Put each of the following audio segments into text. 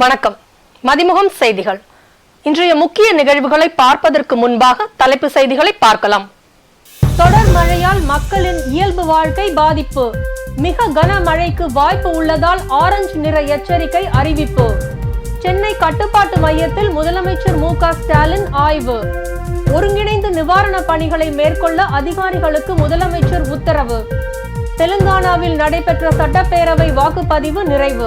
வணக்கம். மதிமுகம் செய்திகள். இன்றைய முக்கிய நிகழ்வுகளை பார்ப்பதற்கு முன்பாக தலைப்பு செய்திகளை பார்க்கலாம். தொடர் மழையால் மக்களின் இயல்பு வாழ்க்கை பாதிப்பு. மிக கனமழைக்கு வாய்ப்பு உள்ளதால் ஆரஞ்சு நிற எச்சரிக்கை அறிவிப்பு. சென்னை கட்டுப்பாட்டு மையத்தில் முதலமைச்சர் மு ஸ்டாலின் ஆய்வு. ஒருங்கிணைந்து நிவாரண பணிகளை மேற்கொள்ள அதிகாரிகளுக்கு முதலமைச்சர் உத்தரவு. தெலுங்கானாவில் நடைபெற்ற சட்டப்பேரவை வாக்குப்பதிவு நிறைவு.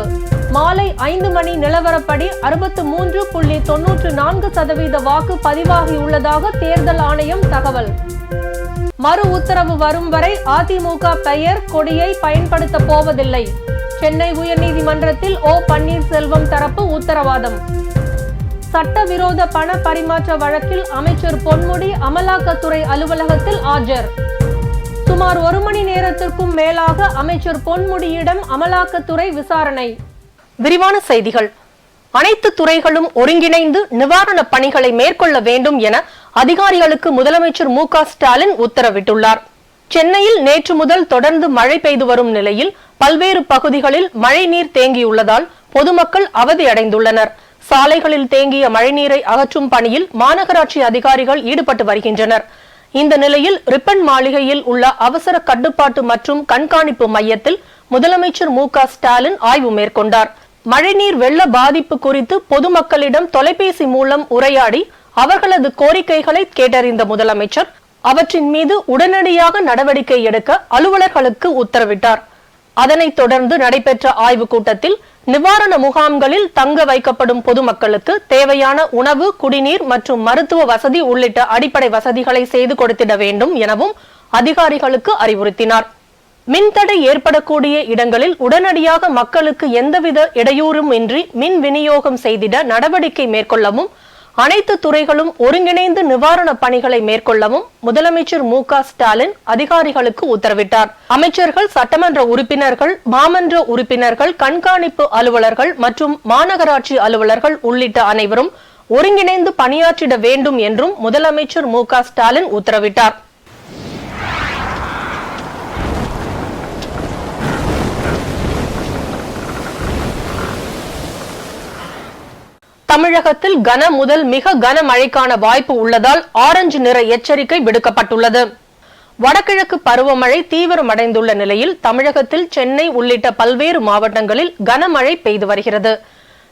மாலை ஐந்து மணி நிலவரப்படி அறுபத்து மூன்று புள்ளி தொன்னூற்று நான்கு சதவீத வாக்கு பதிவாகியுள்ளதாக தேர்தல் ஆணையம் தகவல். மறு உத்தரவு வரும் வரை அதிமுக பெயர் கொடியை பயன்படுத்த போவதில்லை. சென்னை உயர்நீதிமன்றத்தில் ஓ பன்னீர்செல்வம் தரப்பு உத்தரவாதம். சட்டவிரோத பண பரிமாற்ற வழக்கில் அமைச்சர் பொன்முடி அமலாக்கத்துறை அலுவலகத்தில் ஆஜர். சுமார் ஒரு மணி நேரத்திற்கும் மேலாக அமைச்சர் பொன்முடியிடம் அமலாக்கத்துறை விசாரணை. விரிவான செய்திகள். அனைத்து துறைகளும் ஒருங்கிணைந்து நிவாரண பணிகளை மேற்கொள்ள வேண்டும் என அதிகாரிகளுக்கு முதலமைச்சர் மு ஸ்டாலின் உத்தரவிட்டுள்ளார். சென்னையில் நேற்று முதல் தொடர்ந்து மழை பெய்து வரும் நிலையில் பல்வேறு பகுதிகளில் மழைநீர் தேங்கியுள்ளதால் பொதுமக்கள் அவதியடைந்துள்ளனர் சாலைகளில் தேங்கிய மழைநீரை அகற்றும் பணியில் மாநகராட்சி அதிகாரிகள் ஈடுபட்டு வருகின்றனர். இந்த நிலையில் ரிப்பன் மாளிகையில் உள்ள அவசர கட்டுப்பாட்டு மற்றும் கண்காணிப்பு மையத்தில் முதலமைச்சர் மு க ஸ்டாலின் ஆய்வு மேற்கொண்டார். மழைநீர் வெள்ள பாதிப்பு குறித்து பொதுமக்களிடம் தொலைபேசி மூலம் உரையாடி அவர்களது கோரிக்கைகளை கேட்டறிந்த முதலமைச்சர் அவற்றின் மீது உடனடியாக நடவடிக்கை எடுக்க அலுவலர்களுக்கு உத்தரவிட்டார். அதனைத் தொடர்ந்து நடைபெற்ற ஆய்வுக் கூட்டத்தில் நிவாரண முகாம்களில் தங்க வைக்கப்படும் பொதுமக்களுக்கு தேவையான உணவு குடிநீர் மற்றும் மருத்துவ வசதி உள்ளிட்ட அடிப்படை வசதிகளை செய்து கொடுத்திட வேண்டும் எனவும் அதிகாரிகளுக்கு அறிவுறுத்தினார். மின்தடை ஏற்படக்கூடிய இடங்களில் உடனடியாக மக்களுக்கு எந்தவித இடையூறும் இன்றி மின் விநியோகம் செய்திட நடவடிக்கை மேற்கொள்ளவும் அனைத்து துறைகளும் ஒருங்கிணைந்து நிவாரண பணிகளை மேற்கொள்ளவும் முதலமைச்சர் மு ஸ்டாலின் அதிகாரிகளுக்கு உத்தரவிட்டார். அமைச்சர்கள் சட்டமன்ற உறுப்பினர்கள் மாமன்ற உறுப்பினர்கள் கண்காணிப்பு அலுவலர்கள் மற்றும் மாநகராட்சி அலுவலர்கள் உள்ளிட்ட அனைவரும் ஒருங்கிணைந்து பணியாற்றிட வேண்டும் என்றும் முதலமைச்சர் மு ஸ்டாலின் உத்தரவிட்டார். தமிழகத்தில் கன முதல் மிக கன மழைக்கான வாய்ப்பு உள்ளதால் ஆரஞ்சு நிற எச்சரிக்கை விடுக்கப்பட்டுள்ளது. வடகிழக்கு பருவமழை தீவிரமடைந்துள்ள நிலையில் தமிழகத்தில் சென்னை உள்ளிட்ட பல்வேறு மாவட்டங்களில் கனமழை பெய்து வருகிறது.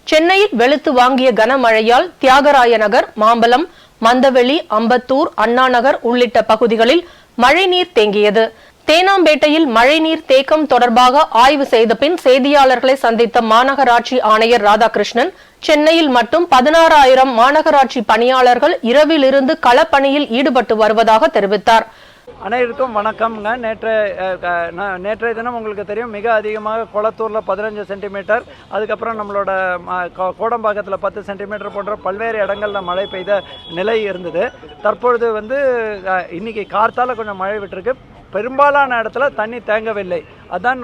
சென்னையில் வெளுத்து வாங்கிய கனமழையால் தியாகராய நகர் மாம்பலம் மந்தவெளி அம்பத்தூர் அண்ணாநகர் உள்ளிட்ட பகுதிகளில் மழைநீர் தேங்கியது. தேனாம்பேட்டையில் மழைநீர் தேக்கம் தொடர்பாக ஆய்வு செய்த பின் செய்தியாளர்களை சந்தித்த மாநகராட்சி ஆணையர் ராதாகிருஷ்ணன் சென்னையில் மட்டும் பதினாறாயிரம் மாநகராட்சி பணியாளர்கள் இரவிலிருந்து களப்பணியில் ஈடுபட்டு வருவதாக தெரிவித்தார். அனைவருக்கும் வணக்கம்ங்க. நேற்று நேற்றைய தினம் உங்களுக்கு தெரியும் மிக அதிகமாக குளத்தூரில் பதினஞ்சு சென்டிமீட்டர் அதுக்கப்புறம் நம்மளோட ம- கோ- கோடம்பாக்கத்தில் பத்து சென்டிமீட்டர் போன்ற பல்வேறு இடங்களில் மழை பெய்த நிலை இருந்தது. தற்பொழுது வந்து இன்றைக்கி இன்னைக்கு கொஞ்சம் மழை விட்டுருக்கு. பெரும்பாலான இடத்துல தண்ணி தேங்கவில்லை. அதான்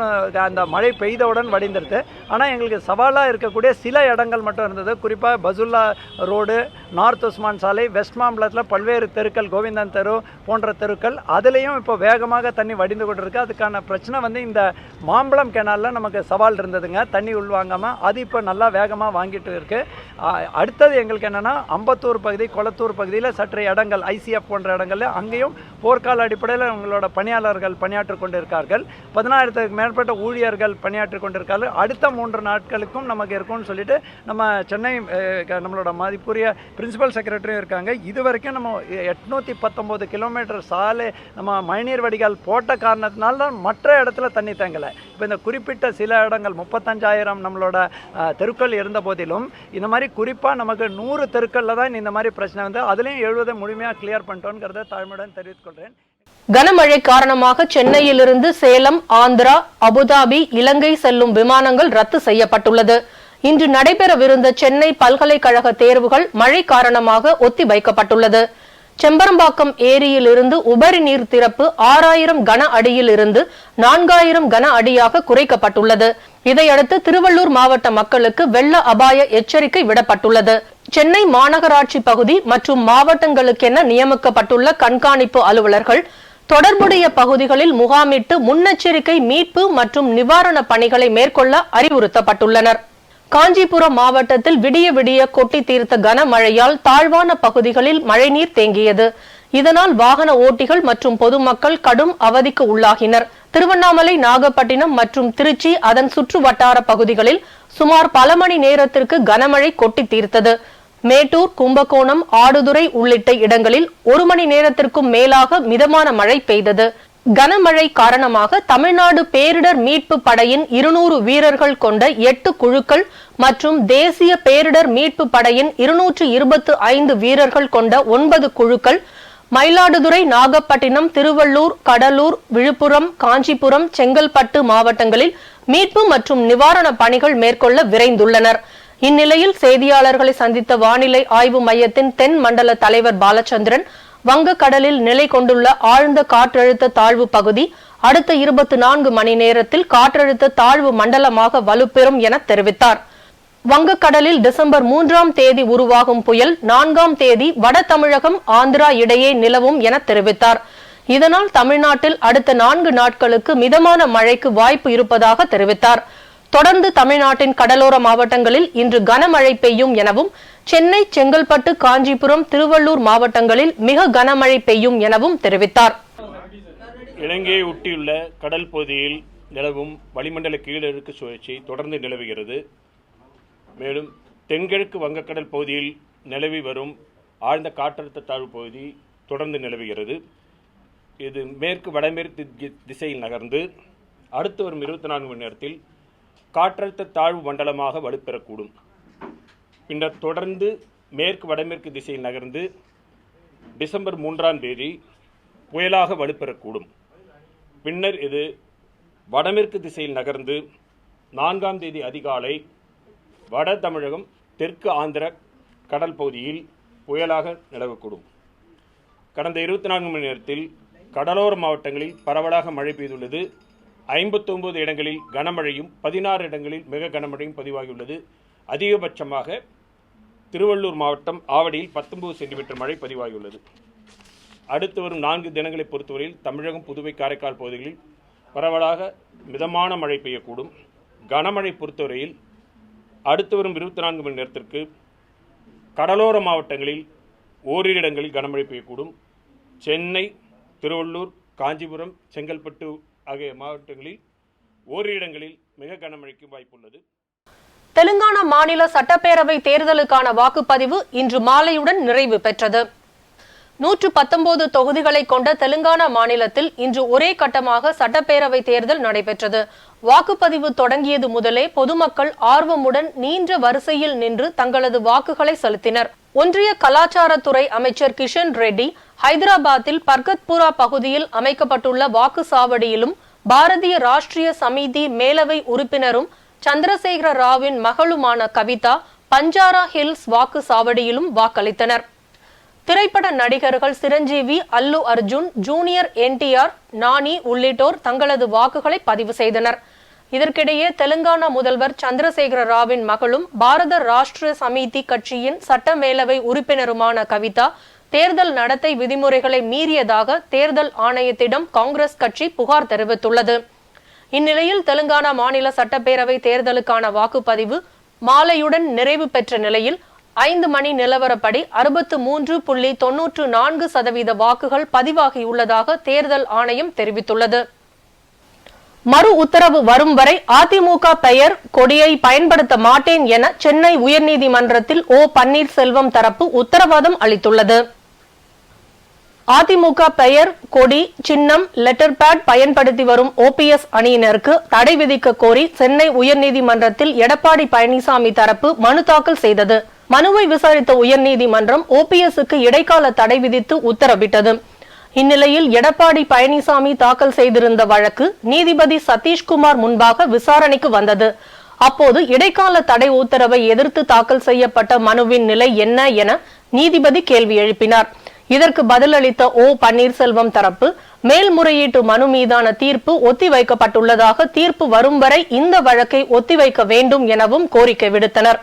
அந்த மழை பெய்தவுடன் வடிந்துருது ஆனால் எங்களுக்கு சவாலாக இருக்கக்கூடிய சில இடங்கள் மட்டும் இருந்தது. குறிப்பாக பசுல்லா ரோடு நார்த் உஸ்மான் சாலை வெஸ்ட் மாம்பலத்தில் பல்வேறு தெருக்கள் கோவிந்தன் தெரு போன்ற தெருக்கள் அதுலேயும் இப்போ வேகமாக தண்ணி வடிந்து கொண்டிருக்கு. அதுக்கான பிரச்சனை வந்து இந்த மாம்பழம் கெனாலில் நமக்கு சவால் இருந்ததுங்க. தண்ணி உள்வாங்காமல் அது இப்போ நல்லா வேகமாக வாங்கிட்டு இருக்குது அடுத்தது எங்களுக்கு என்னென்னா அம்பத்தூர் பகுதி கொளத்தூர் பகுதியில் சற்று இடங்கள் ஐசிஎஃப் போன்ற இடங்கள்ல அங்கேயும் போர்க்கால அடிப்படையில் உங்களோட பணியாளர்கள் பணியாற்றிக் கொண்டிருக்கார்கள். பதினாயிரத்துக்கு மேற்பட்ட ஊழியர்கள் பணியாற்றிக் கொண்டிருக்கார்கள். அடுத்த மூன்று நாட்களுக்கும் நமக்கு இருக்கும்னு சொல்லிட்டு நம்ம சென்னை நம்மளோட மதிப்புரிய பிரின்சிபல் செக்ரட்டரியும் இருக்காங்க. இது வரைக்கும் நம்ம எட்நூற்றி பத்தொம்போது கிலோமீட்டர் சாலை நம்ம மழைநீர் வடிகால் போட்ட காரணத்தினால தான் மற்ற இடத்துல தண்ணி தேங்கலை. இப்போ இந்த குறிப்பிட்ட சில இடங்கள் முப்பத்தஞ்சாயிரம் நம்மளோட தெருக்கள் இருந்த போதிலும் இந்த மாதிரி குறிப்பாக நமக்கு நூறு தெருக்களில் தான் இந்த மாதிரி பிரச்சனை வந்து அதுலேயும் எழுபதை முழுமையாக கிளியர் பண்ணிட்டோங்கிறத தாழ்மையுடன் தெரிவித்துக்கொள்கிறேன் கனமழை காரணமாக சென்னையிலிருந்து சேலம் ஆந்திரா அபுதாபி இலங்கை செல்லும் விமானங்கள் ரத்து செய்யப்பட்டுள்ளது. இன்று நடைபெறவிருந்த சென்னை பல்கலைக்கழக தேர்வுகள் மழை காரணமாக ஒத்தி வைக்கப்பட்டுள்ளது செம்பரம்பாக்கம் ஏரியிலிருந்து உபரி நீர் திறப்பு ஆறாயிரம் கன அடியில் இருந்து நான்காயிரம் கன அடியாக குறைக்கப்பட்டுள்ளது. இதையடுத்து திருவள்ளூர் மாவட்ட மக்களுக்கு வெள்ள அபாய எச்சரிக்கை விடப்பட்டுள்ளது. சென்னை மாநகராட்சி பகுதி மற்றும் மாவட்டங்களுக்கென நியமிக்கப்பட்டுள்ள கண்காணிப்பு அலுவலர்கள் தொடர்புடைய பகுதிகளில் முகாமிட்டு முன்னெச்சரிக்கை மீட்பு மற்றும் நிவாரண பணிகளை மேற்கொள்ள அறிவுறுத்தப்பட்டுள்ளனர். காஞ்சிபுரம் மாவட்டத்தில் விடிய விடிய கொட்டி தீர்த்த கனமழையால் தாழ்வான பகுதிகளில் மழைநீர் தேங்கியது. இதனால் வாகன ஓட்டிகள் மற்றும் பொதுமக்கள் கடும் அவதிக்கு உள்ளாகினர். திருவண்ணாமலை நாகப்பட்டினம் மற்றும் திருச்சி அதன் சுற்று வட்டார பகுதிகளில் சுமார் பல மணி நேரத்திற்கு கனமழை கொட்டி தீர்த்தது. மேட்டூர் கும்பகோணம் ஆடுதுறை உள்ளிட்ட இடங்களில் ஒரு மணி நேரத்திற்கும் மேலாக மிதமான மழை பெய்தது. கனமழை காரணமாக தமிழ்நாடு பேரிடர் மீட்பு படையின் இருநூறு வீரர்கள் கொண்ட எட்டு குழுக்கள் மற்றும் தேசிய பேரிடர் மீட்பு படையின் இருநூற்று இருபத்து ஐந்து வீரர்கள் கொண்ட ஒன்பது குழுக்கள் மயிலாடுதுறை நாகப்பட்டினம் திருவள்ளூர் கடலூர் விழுப்புரம் காஞ்சிபுரம் செங்கல்பட்டு மாவட்டங்களில் மீட்பு மற்றும் நிவாரண பணிகள் மேற்கொள்ள விரைந்துள்ளனர். இந்நிலையில் செய்தியாளர்களை சந்தித்த வானிலை ஆய்வு மையத்தின் தென் மண்டல தலைவர் பாலச்சந்திரன் வங்கக்கடலில் நிலை கொண்டுள்ள ஆழ்ந்த காற்றழுத்த தாழ்வு பகுதி அடுத்த இருபத்தி நான்கு மணி நேரத்தில் காற்றழுத்த தாழ்வு மண்டலமாக வலுப்பெறும் என தெரிவித்தார். வங்கக்கடலில் டிசம்பர் மூன்றாம் தேதி உருவாகும் புயல் நான்காம் தேதி வட தமிழகம் ஆந்திரா இடையே நிலவும் என தெரிவித்தார். இதனால் தமிழ்நாட்டில் அடுத்த நான்கு நாட்களுக்கு மிதமான மழைக்கு வாய்ப்பு இருப்பதாக தெரிவித்தார். தொடர்ந்து தமிழ்நாட்டின் கடலோர மாவட்டங்களில் இன்று கனமழை பெய்யும் எனவும் சென்னை செங்கல்பட்டு காஞ்சிபுரம் திருவள்ளூர் மாவட்டங்களில் மிக கனமழை பெய்யும் எனவும் தெரிவித்தார். இலங்கையை ஒட்டியுள்ள கடல் பகுதியில் நிலவும் வளிமண்டல கீழடுக்கு சுழற்சி தொடர்ந்து நிலவுகிறது. மேலும் தென்கிழக்கு வங்கக்கடல் பகுதியில் நிலவி வரும் ஆழ்ந்த காற்றழுத்த தாழ்வு பகுதி தொடர்ந்து நிலவுகிறது. இது மேற்கு வடமேற்கு தி- திசையில் நகர்ந்து அடுத்து வரும் இருபத்தி நான்கு மணி நேரத்தில் காற்றழுத்த தாழ்வு மண்டலமாக வலுப்பெறக்கூடும். பின்னர் தொடர்ந்து மேற்கு வடமேற்கு திசையில் நகர்ந்து டிசம்பர் மூன்றாம் தேதி புயலாக வலுப்பெறக்கூடும். பின்னர் இது வடமேற்கு திசையில் நகர்ந்து நான்காம் தேதி அதிகாலை வட தமிழகம் தெற்கு ஆந்திர கடல் பகுதியில் புயலாக நிலவக்கூடும். கடந்த இருபத்தி நான்கு மணி நேரத்தில் கடலோர மாவட்டங்களில் பரவலாக மழை பெய்துள்ளது. ஐம்பத்தொம்பது இடங்களில் கனமழையும் பதினாறு இடங்களில் மிக கனமழையும் பதிவாகியுள்ளது. அதிகபட்சமாக திருவள்ளூர் மாவட்டம் ஆவடியில் பத்தொன்பது சென்டிமீட்டர் மழை பதிவாகியுள்ளது. அடுத்து வரும் நான்கு தினங்களை பொறுத்தவரையில் தமிழகம் புதுவை காரைக்கால் பகுதிகளில் பரவலாக மிதமான மழை பெய்யக்கூடும். கனமழை பொறுத்தவரையில் அடுத்து வரும் இருபத்தி நான்கு மணி நேரத்திற்கு கடலோர மாவட்டங்களில் ஓரிரு இடங்களில் கனமழை பெய்யக்கூடும். சென்னை திருவள்ளூர் காஞ்சிபுரம் செங்கல்பட்டு ஆகிய மாவட்டங்களில் ஓரிரு இடங்களில் மிக கனமழைக்கும் வாய்ப்புள்ளது. தெலுங்கானா மாநில சட்டப்பேரவை தேர்தலுக்கான வாக்குப்பதிவு இன்று மாலையுடன் நிறைவு பெற்றது. நூற்று பத்தொன்பது தொகுதிகளை கொண்ட தெலுங்கானா மாநிலத்தில் இன்று ஒரே கட்டமாக சட்டப்பேரவை தேர்தல் நடைபெற்றது. வாக்குப்பதிவு தொடங்கியது முதலே பொதுமக்கள் ஆர்வமுடன் நீண்ட வரிசையில் நின்று தங்களது வாக்குகளை செலுத்தினர். ஒன்றிய கலாச்சாரத்துறை அமைச்சர் கிஷன் ரெட்டி ஹைதராபாத்தில் பர்கத்புரா பகுதியில் அமைக்கப்பட்டுள்ள வாக்குச்சாவடியிலும் பாரதிய ராஷ்டிரிய சமிதி மேலவை உறுப்பினரும் சந்திரசேகர ராவின் மகளுமான கவிதா பஞ்சாரா ஹில்ஸ் வாக்கு சாவடியிலும் வாக்களித்தனர். திரைப்பட நடிகர்கள் சிரஞ்சீவி அல்லு அர்ஜுன் ஜூனியர் என்டிஆர் நானி உள்ளிட்டோர் தங்களது வாக்குகளை பதிவு செய்தனர். இதற்கிடையே தெலுங்கானா முதல்வர் சந்திரசேகர ராவின் மகளும் பாரத ராஷ்டிரிய சமிதி கட்சியின் சட்ட மேலவை உறுப்பினருமான கவிதா தேர்தல் நடத்தை விதிமுறைகளை மீறியதாக தேர்தல் ஆணையத்திடம் காங்கிரஸ் கட்சி புகார் தெரிவித்துள்ளது. இந்நிலையில் தெலுங்கானா மாநில சட்டப்பேரவை தேர்தலுக்கான வாக்குப்பதிவு மாலையுடன் நிறைவு பெற்ற நிலையில் ஐந்து மணி நிலவரப்படி அறுபத்து மூன்று புள்ளி தொன்னூற்று நான்கு சதவீத வாக்குகள் பதிவாகியுள்ளதாக தேர்தல் ஆணையம் தெரிவித்துள்ளது. மறு உத்தரவு வரும் வரை அதிமுக பெயர் கொடியை பயன்படுத்த மாட்டேன் என சென்னை உயர்நீதிமன்றத்தில் ஓ பன்னீர்செல்வம் தரப்பு உத்தரவாதம் அளித்துள்ளது. அதிமுக பெயர் கொடி சின்னம் லெட்டர் பேட் பயன்படுத்தி வரும் ஓபிஎஸ் அணியினருக்கு தடை விதிக்க கோரி சென்னை உயர்நீதிமன்றத்தில் எடப்பாடி பழனிசாமி தரப்பு மனு தாக்கல் செய்தது. மனுவை விசாரித்த உயர்நீதிமன்றம் ஓபிஎஸ்க்கு இடைக்கால தடை விதித்து உத்தரவிட்டது. இந்நிலையில் எடப்பாடி பழனிசாமி தாக்கல் செய்திருந்த வழக்கு நீதிபதி சதீஷ்குமார் முன்பாக விசாரணைக்கு வந்தது. அப்போது இடைக்கால தடை உத்தரவை எதிர்த்து தாக்கல் செய்யப்பட்ட மனுவின் நிலை என்ன என நீதிபதி கேள்வி எழுப்பினார். இதற்கு பதிலளித்த ஓ பன்னீர்செல்வம் தரப்பு மேல்முறையீட்டு மனு மீதான தீர்ப்பு ஒத்திவைக்கப்பட்டுள்ளதாக தீர்ப்பு வரும் வரை இந்த வழக்கை ஒத்திவைக்க வேண்டும் எனவும் கோரிக்கை விடுத்தனர்.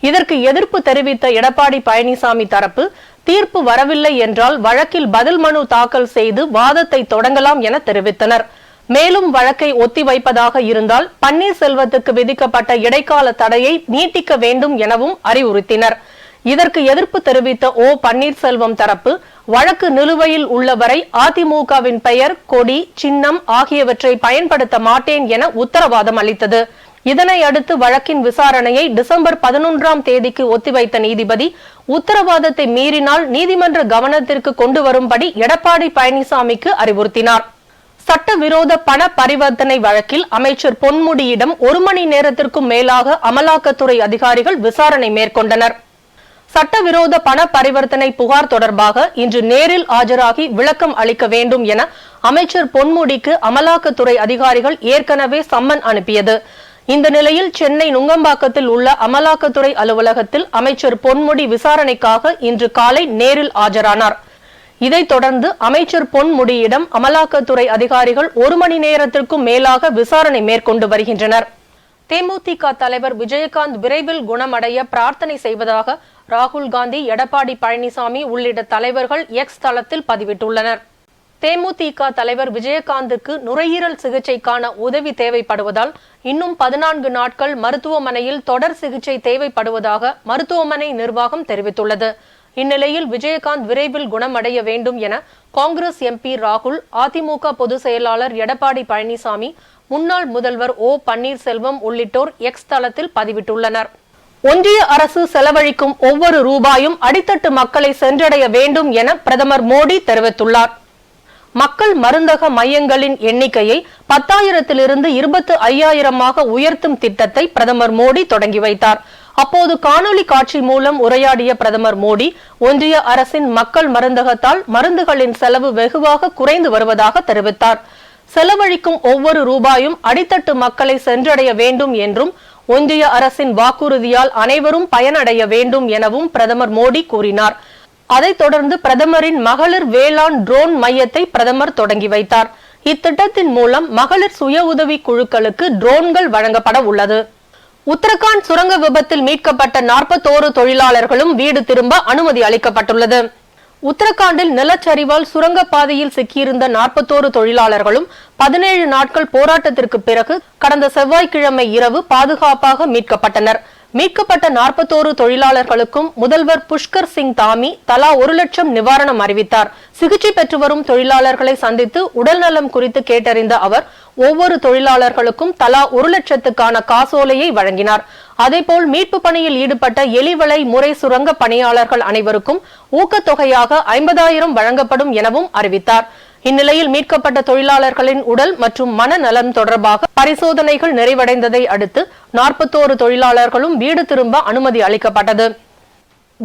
இதற்கு எதிர்ப்பு தெரிவித்த எடப்பாடி பழனிசாமி தரப்பு தீர்ப்பு வரவில்லை என்றால் வழக்கில் பதில் மனு தாக்கல் செய்து வாதத்தை தொடங்கலாம் என தெரிவித்தனர். மேலும் வழக்கை ஒத்திவைப்பதாக இருந்தால் பன்னீர்செல்வத்துக்கு விதிக்கப்பட்ட இடைக்கால தடையை நீட்டிக்க வேண்டும் எனவும் அறிவுறுத்தினர். இதற்கு எதிர்ப்பு தெரிவித்த ஓ. பன்னீர்செல்வம் தரப்பு வழக்கு நிலுவையில் உள்ளவரை அதிமுகவின் பெயர் கொடி சின்னம் ஆகியவற்றை பயன்படுத்த மாட்டேன் என உத்தரவாதம் அளித்தது. இதனை அடுத்து வழக்கின் விசாரணையை டிசம்பர் பதினொன்றாம் தேதிக்கு ஒத்திவைத்த நீதிபதி உத்தரவாதத்தை மீறினால் நீதிமன்ற கவனத்திற்கு கொண்டு வரும்படி எடப்பாடி பழனிசாமிக்கு அறிவுறுத்தினார். சட்டவிரோத பண பரிவர்த்தனை வழக்கில் அமைச்சர் பொன்முடியிடம் ஒரு மணி நேரத்திற்கும் மேலாக அமலாக்கத்துறை அதிகாரிகள் விசாரணை மேற்கொண்டனர். சட்டவிரோத பண பரிவர்த்தனை புகார் தொடர்பாக இன்று நேரில் ஆஜராகி விளக்கம் அளிக்க வேண்டும் என அமைச்சர் பொன்முடிக்கு அமலாக்கத்துறை அதிகாரிகள் ஏற்கனவே சம்மன் அனுப்பியது. இந்த நிலையில் சென்னை நுங்கம்பாக்கத்தில் உள்ள அமலாக்கத்துறை அலுவலகத்தில் அமைச்சர் பொன்முடி விசாரணைக்காக இன்று காலை நேரில் ஆஜரானார். இதைத் தொடர்ந்து அமைச்சர் பொன்முடியிடம் அமலாக்கத்துறை அதிகாரிகள் ஒரு மணி நேரத்திற்கும் மேலாக விசாரணை மேற்கொண்டு வருகின்றனர். தேமுதிக தலைவர் விஜயகாந்த் விரைவில் குணமடைய பிரார்த்தனை செய்வதாக ராகுல் காந்தி எடப்பாடி பழனிசாமி உள்ளிட்ட தலைவர்கள் எக்ஸ் தளத்தில் பதிவிட்டுள்ளனர். தேமுதிக தலைவர் விஜயகாந்துக்கு நுரையீரல் சிகிச்சைக்கான உதவி தேவைப்படுவதால் இன்னும் பதினான்கு நாட்கள் மருத்துவமனையில் தொடர் சிகிச்சை தேவைப்படுவதாக மருத்துவமனை நிர்வாகம் தெரிவித்துள்ளது. இந்நிலையில் விஜயகாந்த் விரைவில் குணமடைய வேண்டும் என காங்கிரஸ் எம்பி ராகுல் அதிமுக பொதுச் செயலாளர் எடப்பாடி பழனிசாமி முன்னாள் முதல்வர் ஓ பன்னீர்செல்வம் உள்ளிட்டோர் எக்ஸ் தளத்தில் பதிவிட்டுள்ளனர். ஒன்றிய அரசு செலவழிக்கும் ஒவ்வொரு ரூபாயும் அடித்தட்டு மக்களை சென்றடைய வேண்டும் என பிரதமர் மோடி தெரிவித்துள்ளார். மக்கள் மருந்தக மையங்களின் எண்ணிக்கையை பத்தாயிரத்திலிருந்து இருபத்து ஐயாயிரமாக உயர்த்தும் திட்டத்தை பிரதமர் மோடி தொடங்கி வைத்தார். அப்போது காணொலி காட்சி மூலம் உரையாடிய பிரதமர் மோடி ஒன்றிய அரசின் மக்கள் மருந்தகத்தால் மருந்துகளின் செலவு வெகுவாக குறைந்து வருவதாக தெரிவித்தார். செலவழிக்கும் ஒவ்வொரு ரூபாயும் அடித்தட்டு மக்களை சென்றடைய வேண்டும் என்றும் ஒன்றிய அரசின் வாக்குறுதியால் அனைவரும் பயனடைய வேண்டும் எனவும் பிரதமர் மோடி கூறினார். அதைத் தொடர்ந்து பிரதமரின் மகளிர் வேளாண் ட்ரோன் மையத்தை பிரதமர் தொடங்கி வைத்தார். இத்திட்டத்தின் மூலம் மகளிர் சுய உதவி குழுக்களுக்கு ட்ரோன்கள் வழங்கப்பட உள்ளது. உத்தரகாண்ட் சுரங்க விபத்தில் மீட்கப்பட்ட நாற்பத்தோரு தொழிலாளர்களும் வீடு திரும்ப அனுமதி அளிக்கப்பட்டுள்ளது. உத்தரகாண்டில் நிலச்சரிவால் சுரங்கப்பாதையில் சிக்கியிருந்த நாற்பத்தோரு தொழிலாளர்களும் பதினேழு நாட்கள் போராட்டத்திற்கு பிறகு கடந்த செவ்வாய்க்கிழமை இரவு பாதுகாப்பாக மீட்கப்பட்டனர். மீட்கப்பட்ட நாற்பத்தோரு தொழிலாளர்களுக்கும் முதல்வர் புஷ்கர் சிங் தாமி தலா ஒரு லட்சம் நிவாரணம் அறிவித்தார். சிகிச்சை பெற்று வரும் தொழிலாளர்களை சந்தித்து உடல்நலம் குறித்து கேட்டறிந்த அவர் ஒவ்வொரு தொழிலாளர்களுக்கும் தலா ஒரு லட்சத்துக்கான காசோலையை வழங்கினார். அதேபோல் மீட்பு பணியில் ஈடுபட்ட எலிவளை முறை சுரங்க பணியாளர்கள் அனைவருக்கும் ஊக்கத்தொகையாக ஐம்பதாயிரம் வழங்கப்படும் எனவும் அறிவித்தார். இந்நிலையில் மீட்கப்பட்ட தொழிலாளர்களின் உடல் மற்றும் மனநலம் தொடர்பாக பரிசோதனைகள் நிறைவடைந்ததை அடுத்து நாற்பத்தோரு தொழிலாளர்களும் வீடு திரும்ப அனுமதி அளிக்கப்பட்டது.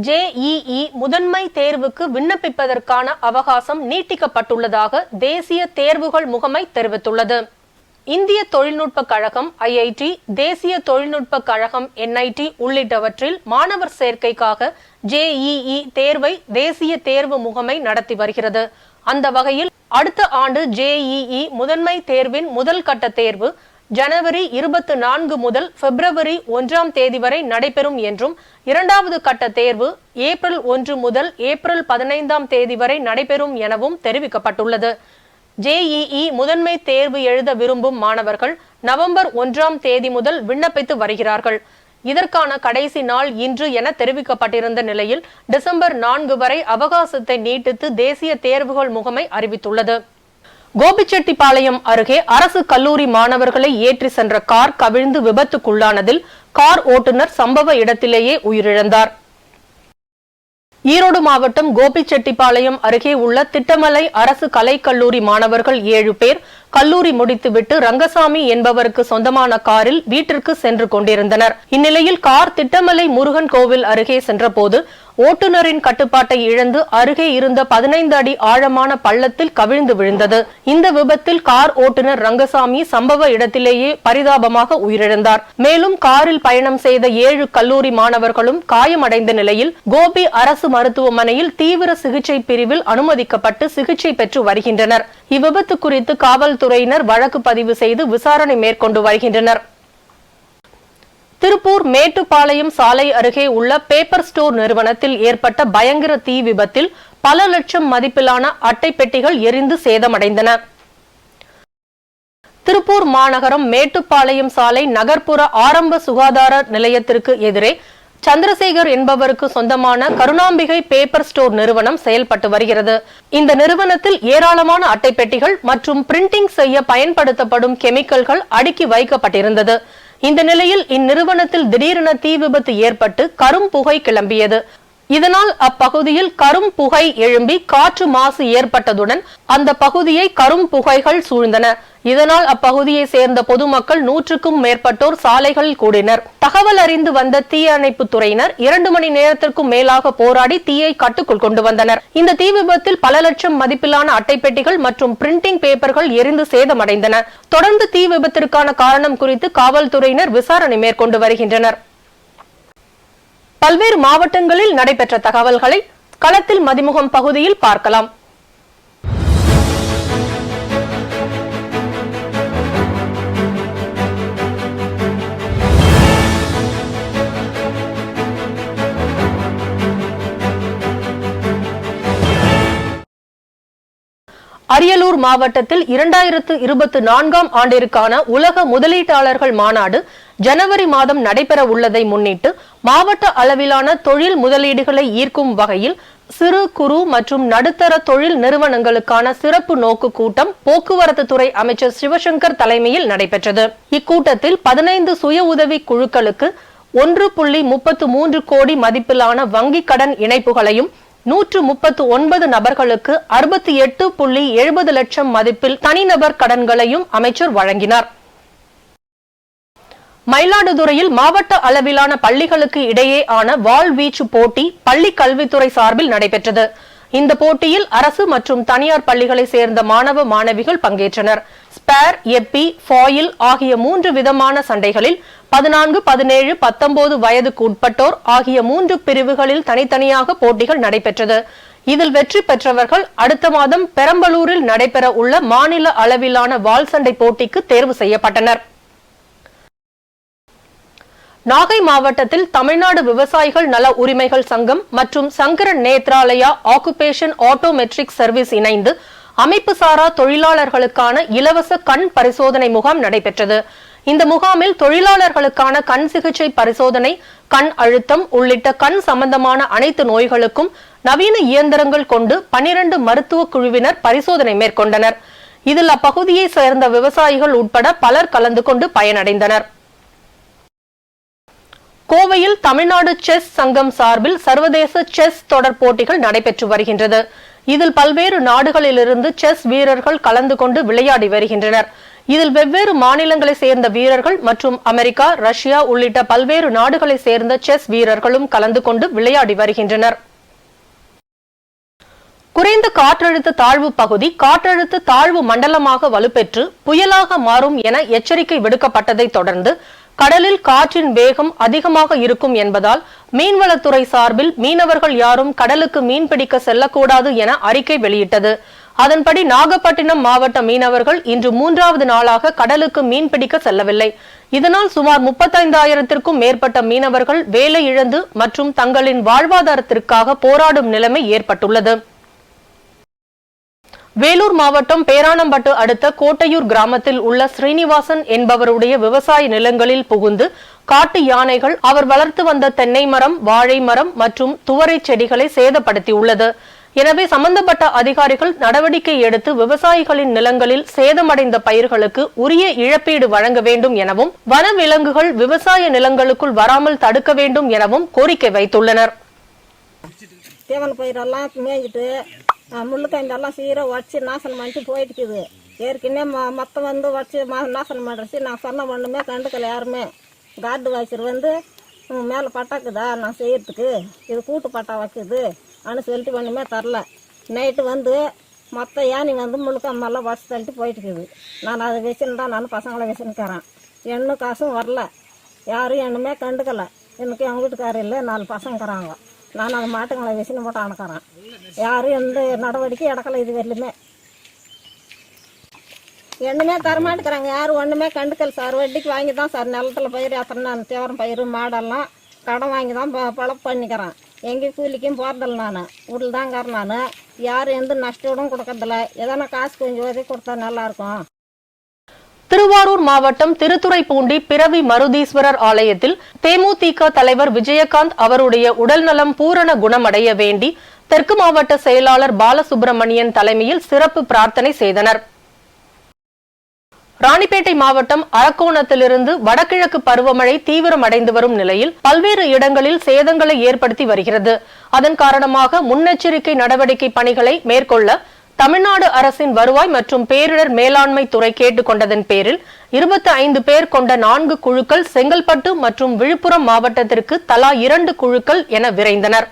ஜேஇஇ முதன்மை தேர்வுக்கு விண்ணப்பிப்பதற்கான அவகாசம் நீட்டிக்கப்பட்டுள்ளதாக தேசிய தேர்வுகள் முகமை தெரிவித்துள்ளது. இந்திய தொழில்நுட்ப கழகம் ஐஐடி தேசிய தொழில்நுட்ப கழகம் என்ஐடி உள்ளிட்டவற்றில் மாணவர் சேர்க்கைக்காக ஜேஇஇ தேர்வை தேசிய தேர்வு முகமை நடத்தி வருகிறது. அந்த வகையில் அடுத்த ஆண்டு ஜேஇஇ முதன்மை தேர்வின் முதல் கட்ட தேர்வு ஜனவரி இருபத்தி நான்கு முதல் பிப்ரவரி ஒன்றாம் தேதி வரை நடைபெறும் என்றும் இரண்டாவது கட்ட தேர்வு ஏப்ரல் ஒன்று முதல் ஏப்ரல் பதினைந்தாம் தேதி வரை நடைபெறும் எனவும் தெரிவிக்கப்பட்டுள்ளது. ஜேஇஇ முதன்மை தேர்வு எழுத விரும்பும் மாணவர்கள் நவம்பர் ஒன்றாம் தேதி முதல் விண்ணப்பித்து வருகிறார்கள். இதற்கான கடைசி நாள் இன்று என தெரிவிக்கப்பட்டிருந்த நிலையில் டிசம்பர் நான்கு வரை அவகாசத்தை நீட்டித்து தேசிய தேர்வுகள் முகமை அறிவித்துள்ளது. கோபிச்செட்டிப்பாளையம் அருகே அரசு கல்லூரி மாணவர்களை ஏற்றி சென்ற கார் கவிழ்ந்து விபத்துக்குள்ளானதில் கார் ஓட்டுநர் சம்பவ இடத்திலேயே உயிரிழந்தார். ஈரோடு மாவட்டம் கோபிச்செட்டிப்பாளையம் அருகே உள்ள திட்டமலை அரசு கலைக்கல்லூரி மாணவர்கள் ஏழு பேர் கல்லூரி முடித்துவிட்டு ரங்கசாமி என்பவருக்கு சொந்தமான காரில் வீட்டிற்கு சென்று கொண்டிருந்தனர். இந்நிலையில் கார் திட்டமலை முருகன் கோவில் அருகே சென்றபோது ஓட்டுநரின் கட்டுப்பாட்டை இழந்து அருகே இருந்த பதினைந்து அடி ஆழமான பள்ளத்தில் கவிழ்ந்து விழுந்தது. இந்த விபத்தில் கார் ஓட்டுநர் ரங்கசாமி சம்பவ இடத்திலேயே பரிதாபமாக உயிரிழந்தார். மேலும் காரில் பயணம் செய்த ஏழு கல்லூரி மாணவர்களும் காயமடைந்த நிலையில் கோபி அரசு மருத்துவமனையில் தீவிர சிகிச்சை பிரிவில் அனுமதிக்கப்பட்டு சிகிச்சை பெற்று வருகின்றனர். இவ்விபத்து குறித்து காவல்துறையினர் வழக்கு பதிவு செய்து விசாரணை மேற்கொண்டு வருகின்றனர். திருப்பூர் மேட்டுப்பாளையம் சாலை அருகே உள்ள பேப்பர் ஸ்டோர் நிறுவனத்தில் ஏற்பட்ட பயங்கர தீ விபத்தில் பல லட்சம் மதிப்பிலான அட்டை பெட்டிகள் எரிந்து சேதமடைந்தன. திருப்பூர் மாநகரம் மேட்டுப்பாளையம் சாலை நகர்ப்புற ஆரம்ப சுகாதார நிலையத்திற்கு எதிரே சந்திரசேகர் என்பவருக்கு சொந்தமான கருணாம்பிகை பேப்பர் ஸ்டோர் நிறுவனம் செயல்பட்டு வருகிறது. இந்த நிறுவனத்தில் ஏராளமான அட்டைப்பெட்டிகள் மற்றும் பிரிண்டிங் செய்ய பயன்படுத்தப்படும் கெமிக்கல்கள் அடுக்கி வைக்கப்பட்டிருந்தது. இந்த நிலையில் இந்நிறுவனத்தில் திடீரென தீ விபத்து ஏற்பட்டு கரும் புகை கிளம்பியது. இதனால் அப்பகுதியில் கரும் புகை எழும்பி காற்று மாசு ஏற்பட்டதுடன் அந்த பகுதியை கரும் புகைகள் சூழ்ந்தன. இதனால் அப்பகுதியை சேர்ந்த பொதுமக்கள் நூற்றுக்கும் மேற்பட்டோர் சாலைகளில் கூடினர். தகவல் அறிந்து வந்த தீயணைப்பு துறையினர் இரண்டு மணி நேரத்திற்கும் மேலாக போராடி தீயை கட்டுக்குள் கொண்டு வந்தனர். இந்த தீ விபத்தில் பல லட்சம் மதிப்பிலான அட்டைப்பெட்டிகள் மற்றும் பிரிண்டிங் பேப்பர்கள் எரிந்து சேதமடைந்தன. தொடர்ந்து தீ விபத்திற்கான காரணம் குறித்து காவல்துறையினர் விசாரணை மேற்கொண்டு வருகின்றனர். பல்வேறு மாவட்டங்களில் நடைபெற்ற தகவல்களை களத்தில் மதிமுகம் பகுதியில் பார்க்கலாம். அரியலூர் மாவட்டத்தில் இரண்டாயிரத்து இருபத்தி நான்காம் ஆண்டிற்கான உலக முதலீட்டாளர்கள் மாநாடு ஜனவரி மாதம் நடைபெற உள்ளதை முன்னிட்டு மாவட்ட அளவிலான தொழில் முதலீடுகளை ஈர்க்கும் வகையில் சிறு குறு மற்றும் நடுத்தர தொழில் நிறுவனங்களுக்கான சிறப்பு நோக்கு கூட்டம் போக்குவரத்து துறை அமைச்சர் சிவசங்கர் தலைமையில் நடைபெற்றது. இக்கூட்டத்தில் பதினைந்து சுய உதவி குழுக்களுக்கு ஒன்று புள்ளி முப்பத்து மூன்று கோடி மதிப்பிலான வங்கி கடன் இணைப்புகளையும் நூற்று முப்பத்து ஒன்பது நபர்களுக்கு அறுபத்தி எட்டு புள்ளி எழுபது லட்சம் மதிப்பில் தனிநபர் கடன்களையும் அமைச்சர் வழங்கினார். மயிலாடுதுறையில் மாவட்ட அளவிலான பள்ளிகளுக்கு இடையே ஆன வாள்வீச்சு போட்டி பள்ளி கல்வித்துறை சார்பில் நடைபெற்றது. இந்த போட்டியில் அரசு மற்றும் தனியார் பள்ளிகளை சேர்ந்த மாணவ மாணவிகள் பங்கேற்றனர். ஸ்பேர் எப்பி ஃபாயில் ஆகிய மூன்று விதமான சண்டைகளில் பதினான்கு பதினேழு பத்தொன்பது வயதுக்கு உட்பட்டோர் ஆகிய மூன்று பிரிவுகளில் தனித்தனியாக போட்டிகள் நடைபெற்றது. இதில் வெற்றி பெற்றவர்கள் அடுத்த மாதம் பெரம்பலூரில் நடைபெற உள்ள மாநில அளவிலான வாள் சண்டை போட்டிக்கு தேர்வு செய்யப்பட்டனர். நாகை மாவட்டத்தில் தமிழ்நாடு விவசாயிகள் நல உரிமைகள் சங்கம் மற்றும் Sankaran Nethralaya occupation optometric service இணைந்து அமைப்பு சாரா தொழிலாளர்களுக்கான இலவச கண் பரிசோதனை முகாம் நடைபெற்றது. இந்த முகாமில் தொழிலாளர்களுக்கான கண் சிகிச்சை பரிசோதனை கண் அழுத்தம் உள்ளிட்ட கண் சம்பந்தமான அனைத்து நோய்களுக்கும் நவீன இயந்திரங்கள் கொண்டு பனிரண்டு மருத்துவ குழுவினர் பரிசோதனை மேற்கொண்டனர். இதில் அப்பகுதியை சேர்ந்த விவசாயிகள் உட்பட பலர் கலந்து கொண்டு பயனடைந்தனர். கோவையில் தமிழ்நாடு செஸ் சங்கம் சார்பில் சர்வதேச செஸ் தொடர் போட்டிகள் நடைபெற்று வருகின்றது. இதில் பல்வேறு நாடுகளிலிருந்து செஸ் வீரர்கள் கலந்து கொண்டு விளையாடி வருகின்றனர். இதில் வெவ்வேறு மாநிலங்களை சேர்ந்த வீரர்கள் மற்றும் அமெரிக்கா ரஷ்யா உள்ளிட்ட பல்வேறு நாடுகளை சேர்ந்த செஸ் வீரர்களும் கலந்து கொண்டு விளையாடி வருகின்றனர். குறைந்த காற்றழுத்த தாழ்வு பகுதி காற்றழுத்த தாழ்வு மண்டலமாக வலுப்பெற்று புயலாக மாறும் என எச்சரிக்கை விடுக்கப்பட்டதை தொடர்ந்து கடலில் காற்றின் வேகம் அதிகமாக இருக்கும் என்பதால் மீன்வளத்துறை சார்பில் மீனவர்கள் யாரும் கடலுக்கு மீன்பிடிக்க செல்லக்கூடாது என அறிக்கை வெளியிட்டது. அதன்படி நாகப்பட்டினம் மாவட்ட மீனவர்கள் இன்று மூன்றாவது நாளாக கடலுக்கு மீன்பிடிக்க செல்லவில்லை. இதனால் சுமார் முப்பத்தைந்தாயிரத்திற்கும் மேற்பட்ட மீனவர்கள் வேலை இழந்து மற்றும் தங்களின் வாழ்வாதாரத்திற்காக போராடும் நிலைமை ஏற்பட்டுள்ளது. வேலூர் மாவட்டம் பேரானம்பட்டு அடுத்த கோட்டையூர் கிராமத்தில் உள்ள ஸ்ரீனிவாசன் என்பவருடைய விவசாய நிலங்களில் புகுந்து காட்டு யானைகள் அவர் வளர்த்து வந்த தென்னை மரம் வாழை மரம் மற்றும் துவரை செடிகளை சேதப்படுத்தியுள்ளது. எனவே சம்பந்தப்பட்ட அதிகாரிகள் நடவடிக்கை எடுத்து விவசாயிகளின் நிலங்களில் சேதமடைந்த பயிர்களுக்கு உரிய இழப்பீடு வழங்க வேண்டும் எனவும் வனவிலங்குகள் விவசாய நிலங்களுக்குள் வராமல் தடுக்க வேண்டும் எனவும் கோரிக்கை வைத்துள்ளனர். தீவன பயிரெல்லாம் மேய்ஞ்சிட்டு முள்ளுக்காய்ந்தெல்லாம் சீராக உடச்சி நாசனம் பண்ணிட்டு போயிட்டுக்குது. ஏற்கனவே ம மொத்தம் வந்து உடச்சி மா நாசனம் பண்ணுறச்சு நான் சொன்ன ஒன்றுமே கண்டுக்கல யாருமே. கார்டு வாய்ச்சர் வந்து உம், மேலே பட்டாக்குதா? நான் செய்யறதுக்கு. இது கூட்டு பட்டா வைக்குது. அனு சொல்லிட்டு ஒன்றுமே தரல. நைட்டு வந்து மொத்த யானி வந்து முழுக்கம்மெல்லாம் உடச்சி தள்ளிட்டு போயிட்டுக்குது. நான் அதை வச்சுன்னு தான் நான் பசங்களை வச்சுன்னுக்கிறேன். எண்ணு காசும் வரல. யாரும் என்னமே கண்டுக்கலை. எனக்கு எங்கள் வீட்டுக்காரர் இல்லை நாலு பசங்கிறாங்க. நான் அந்த மாட்டுங்களை வச்சுன்னு போட்டு அனுக்கிறேன் யாரும் எந்த நடவடிக்கை எடுக்கல இது வரலுமே ஒன்றுமே தரமாட்டுக்கிறாங்க யாரும் ஒன்றுமே கண்டுக்கல் சார். வட்டிக்கு வாங்கி தான் சார். நிலத்துல பயிர் அத்தனை நான் தேவரம் பயிர் மாடெல்லாம் கடன் வாங்கி தான் ப- பழப்பு பண்ணிக்கிறேன். எங்கேயும் கூலிக்கும் போகிறதில்ல நான். வீட்டில் தாங்கிறேன் நான். யாரும் எந்த நஷ்டம் கொடுக்கறதில்ல. எதனா காசு கொஞ்சம் உதவி கொடுத்தா நல்லாயிருக்கும் திருவாரூர் மாவட்டம் திருத்துறைப்பூண்டி பிறவி மருதீஸ்வரர் ஆலயத்தில் தேமுதிக தலைவர் விஜயகாந்த் அவருடைய உடல்நலம் பூரண குணமடைய வேண்டி தெற்கு மாவட்ட செயலாளர் பாலசுப்பிரமணியன் தலைமையில் சிறப்பு பிரார்த்தனை செய்தனர். ராணிப்பேட்டை மாவட்டம் அரக்கோணத்திலிருந்து வடகிழக்கு பருவமழை தீவிரமடைந்து வரும் நிலையில் பல்வேறு இடங்களில் சேதங்களை ஏற்படுத்தி வருகிறது. அதன் காரணமாக முன்னெச்சரிக்கை நடவடிக்கை பணிகளை மேற்கொள்ள தமிழ்நாடு அரசின் வருவாய் மற்றும் பேரிடர் மேலாண்மை துறை கேட்டுக் கொண்டதன் பேரில் இருபத்தி ஐந்து பேர் கொண்ட நான்கு குழுக்கள் செங்கல்பட்டு மற்றும் விழுப்புரம் மாவட்டத்திற்கு தலா இரண்டு குழுக்கள் என விரைந்தனர்.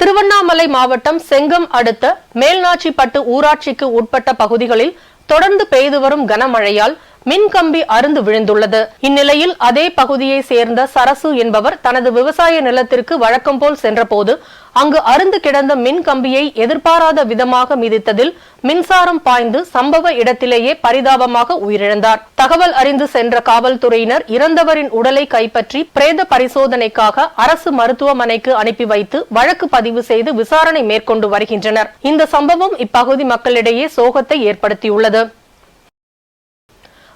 திருவண்ணாமலை மாவட்டம் செங்கம் அடுத்த மேல்நாச்சிப்பட்டு ஊராட்சிக்கு உட்பட்ட பகுதிகளில் தொடர்ந்து பெய்து வரும் கனமழையால் மின்கம்பி அருந்து விழுந்துள்ளது. இந்நிலையில் அதே பகுதியை சேர்ந்த சரசு என்பவர் தனது விவசாய நிலத்திற்கு வழக்கம் போல் சென்றபோது அங்கு அருந்து கிடந்த மின் கம்பியை எதிர்பாராத விதமாக மிதித்ததில் மின்சாரம் பாய்ந்து சம்பவ இடத்திலேயே பரிதாபமாக உயிரிழந்தார். தகவல் அறிந்து சென்ற காவல்துறையினர் இறந்தவரின் உடலை கைப்பற்றி பிரேத பரிசோதனைக்காக அரசு மருத்துவமனைக்கு அனுப்பி வைத்து வழக்கு பதிவு செய்து விசாரணை மேற்கொண்டு வருகின்றனர். இந்த சம்பவம் இப்பகுதி மக்களிடையே சோகத்தை ஏற்படுத்தியுள்ளது.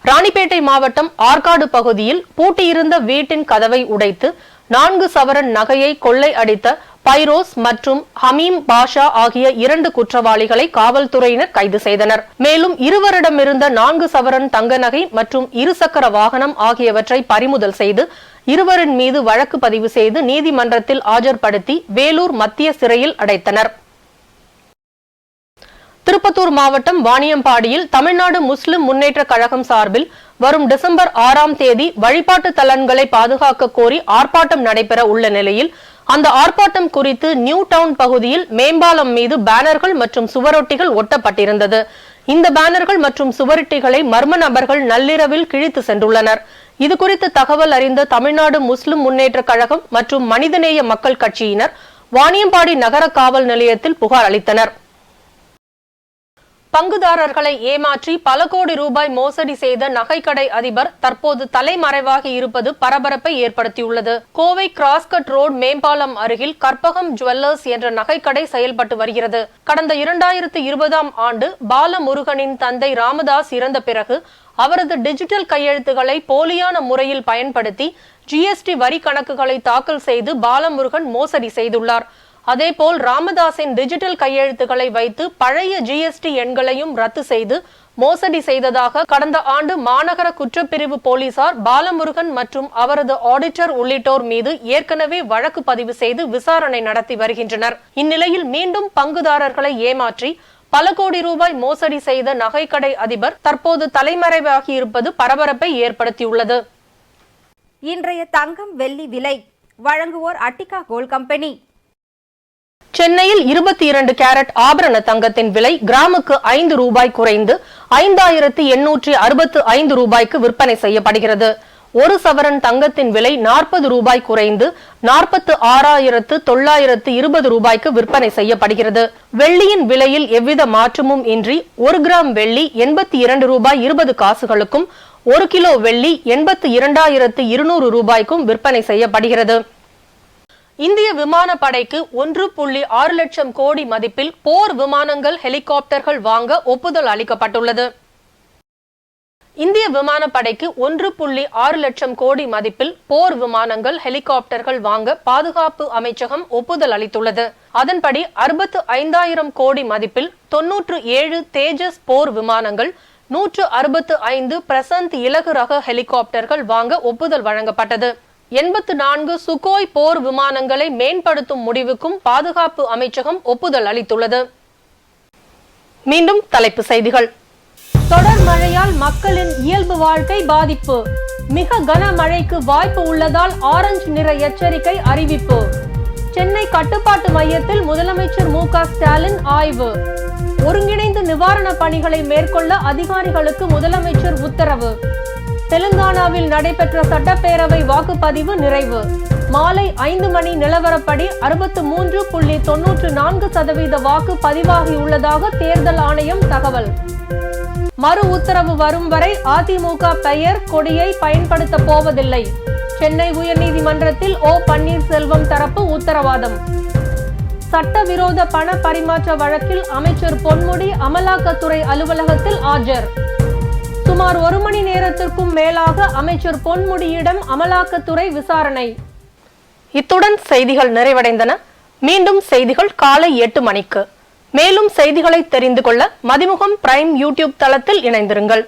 ராணிப்பேட்டை மாவட்டம் ஆற்காடு பகுதியில் பூட்டியிருந்த வீட்டின் கதவை உடைத்து நான்கு சவரன் நகையை கொள்ளை அடித்த பைரோஸ் மற்றும் ஹமீம் பாஷா ஆகிய இரண்டு குற்றவாளிகளை காவல்துறையினர் கைது செய்தனர். மேலும் இருவரிடமிருந்த நான்கு சவரன் தங்க நகை மற்றும் இருசக்கர வாகனம் ஆகியவற்றை பறிமுதல் செய்து இருவரின் மீது வழக்கு பதிவு செய்து நீதிமன்றத்தில் ஆஜர்படுத்தி வேலூர் மத்திய சிறையில் அடைத்தனர். திருப்பத்தூர் மாவட்டம் வாணியம்பாடியில் தமிழ்நாடு முஸ்லிம் முன்னேற்ற கழகம் சார்பில் வரும் டிசம்பர் ஆறாம் தேதி வழிபாட்டு தலன்களை பாதுகாக்க கோரி ஆர்ப்பாட்டம் நடைபெற உள்ள நிலையில் அந்த ஆர்ப்பாட்டம் குறித்து நியூ டவுன் பகுதியில் மேம்பாலம் மீது பேனர்கள் மற்றும் சுவரொட்டிகள் ஒட்டப்பட்டிருந்தது. இந்த பேனர்கள் மற்றும் சுவரொட்டிகளை மர்ம நபர்கள் நள்ளிரவில் கிழித்து சென்றுள்ளனர். இது குறித்து தகவல் அறிந்த தமிழ்நாடு முஸ்லிம் முன்னேற்ற கழகம் மற்றும் மனிதநேய மக்கள் கட்சியினர் வாணியம்பாடி நகர காவல் நிலையத்தில் புகார் அளித்தனர். பங்குதாரர்களை ஏமாற்றி பல கோடி ரூபாய் மோசடி செய்த நகைக்கடை அதிபர் தற்போது தலைமறைவாகி இருப்பது பரபரப்பை ஏற்படுத்தியுள்ளது. கோவை கிராஸ்கட் ரோடு மேம்பாலம் அருகில் கற்பகம் ஜுவல்லர்ஸ் என்ற நகைக்கடை செயல்பட்டு வருகிறது. கடந்த இரண்டாயிரத்து இருபதாம் ஆண்டு பாலமுருகனின் தந்தை ராமதாஸ் இறந்த பிறகு அவரது டிஜிட்டல் கையெழுத்துக்களை போலியான முறையில் பயன்படுத்தி ஜிஎஸ்டி வரி கணக்குகளை தாக்கல் செய்து பாலமுருகன் மோசடி செய்துள்ளார். அதேபோல் ராமதாஸின் டிஜிட்டல் கையெழுத்துக்களை வைத்து பழைய ஜிஎஸ்டி எண்களையும் ரத்து செய்து மோசடி செய்ததாக கடந்த ஆண்டு மாநகர குற்றப்பிரிவு போலீசார் பாலமுருகன் மற்றும் அவரது ஆடிட்டர் உள்ளிட்டோர் மீது ஏற்கனவே வழக்கு பதிவு செய்து விசாரணை நடத்தி வருகின்றனர். இந்நிலையில் மீண்டும் பங்குதாரர்களை ஏமாற்றி பல கோடி ரூபாய் மோசடி செய்த நகைக்கடை அதிபர் தற்போது தலைமறைவாகி இருப்பது பரபரப்பை ஏற்படுத்தியுள்ளது. இன்றைய தங்கம் வெள்ளி விலை வழங்குவோர் அட்டிகா கோல் கம்பெனி. சென்னையில் இருபத்தி இரண்டு கேரட் ஆபரண தங்கத்தின் விலை கிராமுக்கு ஐந்து ரூபாய் குறைந்து ஐந்தாயிரத்தி எண்ணூற்றி அறுபத்து ஐந்து ரூபாய்க்கு விற்பனை செய்யப்படுகிறது. ஒரு சவரன் தங்கத்தின் விலை நாற்பது ரூபாய் குறைந்து நாற்பத்து ஆறாயிரத்து தொள்ளாயிரத்து இருபது ரூபாய்க்கு விற்பனை செய்யப்படுகிறது. வெள்ளியின் விலையில் எவ்வித மாற்றமும் இன்றி ஒரு கிராம் வெள்ளி எண்பத்தி இரண்டு ரூபாய் இருபது காசுகளுக்கும் ஒரு கிலோ வெள்ளி எண்பத்து இரண்டாயிரத்து இருநூறு ரூபாய்க்கும் விற்பனை செய்யப்படுகிறது. இந்திய விமானப்படைக்கு ஒன்று புள்ளி ஆறு லட்சம் கோடி மதிப்பில் போர் விமானங்கள் ஹெலிகாப்டர்கள் வாங்க ஒப்புதல் அளிக்கப்பட்டுள்ளது. இந்திய விமானப்படைக்கு ஒன்று புள்ளி ஆறு லட்சம் கோடி மதிப்பில் போர் விமானங்கள் ஹெலிகாப்டர்கள் வாங்க பாதுகாப்பு அமைச்சகம் ஒப்புதல் அளித்துள்ளது. அதன்படி அறுபத்து ஐந்தாயிரம் கோடி மதிப்பில் தொன்னூற்று ஏழு தேஜஸ் போர் விமானங்கள் நூற்று அறுபத்து ஐந்து பிரசந்த் இலகு ரக ஹெலிகாப்டர்கள் வாங்க ஒப்புதல் வழங்கப்பட்டது. எண்பத்து நான்கு சுகோய் போர் விமானங்களை மேம்படுத்தும் முடிவுக்கும் பாதுகாப்பு அமைச்சகம் ஒப்புதல் அளித்துள்ளது. மீண்டும் தலைப்பு செய்திகள். தொடர் மழையால் மக்களின் இயல்பு வாழ்க்கை பாதிப்பு. மிக கனமழைக்கு வாய்ப்பு உள்ளதால் ஆரஞ்சு நிற எச்சரிக்கை அறிவிப்பு. சென்னை கட்டுப்பாட்டு மையத்தில் முதலமைச்சர் மு க ஸ்டாலின் ஆய்வு. ஒருங்கிணைந்து நிவாரண பணிகளை மேற்கொள்ள அதிகாரிகளுக்கு முதலமைச்சர் உத்தரவு. தெலுங்கானாவில் நடைபெற்ற சட்டப்பேரவை வாக்குப்பதிவு நிறைவு. மாலை ஐந்து மணி நிலவரப்படி அறுபத்து மூன்று புள்ளி தொன்னூற்று நான்கு சதவீத வாக்கு பதிவாகியுள்ளதாக தேர்தல் ஆணையம் தகவல். மறு உத்தரவு வரும் வரை அதிமுக பெயர் கொடியை பயன்படுத்த போவதில்லை. சென்னை உயர்நீதிமன்றத்தில் ஓ பன்னீர்செல்வம் தரப்பு உத்தரவாதம். சட்டவிரோத பண பரிமாற்ற வழக்கில் அமைச்சர் பொன்முடி அமலாக்கத்துறை அலுவலகத்தில் ஆஜர். சுமார் ஒரு மணி நேரத்திற்கும் மேலாக அமைச்சர் பொன்முடியிடம் அமலாக்கத்துறை விசாரணை. இத்துடன் செய்திகள் நிறைவடைந்தன. மீண்டும் செய்திகள் காலை எட்டு மணிக்கு. மேலும் செய்திகளை தெரிந்து கொள்ள மதிமுகம் பிரைம் யூடியூப் தளத்தில் இணைந்திருங்கள்.